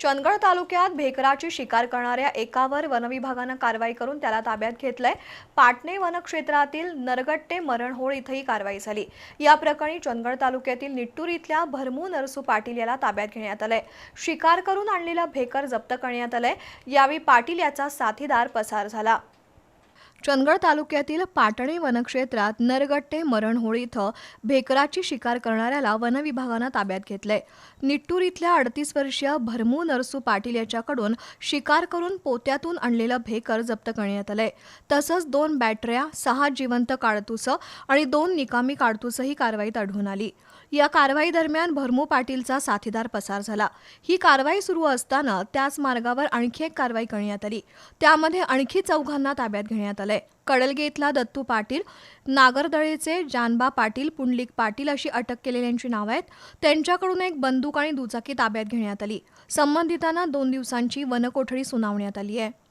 चंदगड तालुक्यात भेकराची शिकार करणाऱ्या एकावर वनविभागानं कारवाई करून त्याला ताब्यात घेतलंय. पाटणे वनक्षेत्रातील नरगट्टे मरणहोळ इथंही कारवाई झाली. या प्रकरणी चंदगड तालुक्यातील निट्टूर इथल्या भरमू नरसू पाटील याला ताब्यात घेण्यात आलंय. शिकार करून आणलेलं भेकर जप्त करण्यात आलंय. यावेळी पाटील याचा साथीदार पसार झाला. चंदगड तालुक्यातील पाटणे वनक्षेत्रात नरगट्टे मरणहोळी इथं भेकराची शिकार करणाऱ्याला वनविभागानं ताब्यात घेतलंय. निट्टूर इथल्या अडतीस वर्षीय भरमू नरसू पाटील याच्याकडून शिकार करून पोत्यातून आणलेलं भेकर जप्त करण्यात आलंय. तसंच दोन बॅटऱ्या सहा जिवंत काडतुसं आणि दोन निकामी काडतुसं ही कारवाईत आढळून आली. या कारवाई दरम्यान भरमू पाटीलचा साथीदार पसार झाला. ही कारवाई सुरू असताना त्याच मार्गावर आणखी एक कारवाई करण्यात आली. त्यामध्ये आणखी चौघांना ताब्यात घेण्यात आलं आलंय कडलगे इथला दत्तू पाटील नागरदळेचे जानबा पाटील पुंडलिक पाटील अशी अटक केलेल्यांची नावं आहेत. त्यांच्याकडून एक बंदूक आणि दुचाकी ताब्यात घेण्यात आली. संबंधितांना दोन दिवसांची वनकोठडी सुनावण्यात आली आहे.